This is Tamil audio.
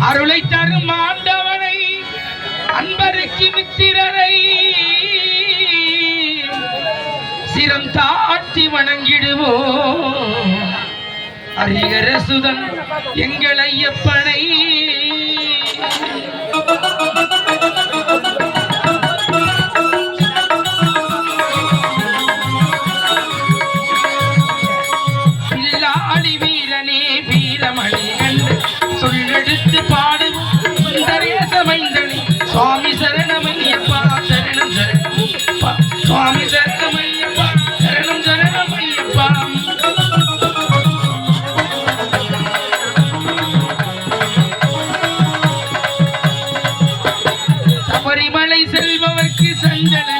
அருளை தரும் ஆண்டவனை அன்பருக்கு மித்திரரை. சிரம் தாட்டி வணங்கிடுவோம். அரிகர சுதன் எங்கள் ஐயப்பனை. சுவாமி சரணமையப்பா சரணம் சரணமையப்பா. சுவாமி சரணமையப்பா சரணம் சரணமையப்பா. சபரிமலை செல்பவர்க்கு சஞ்சலம்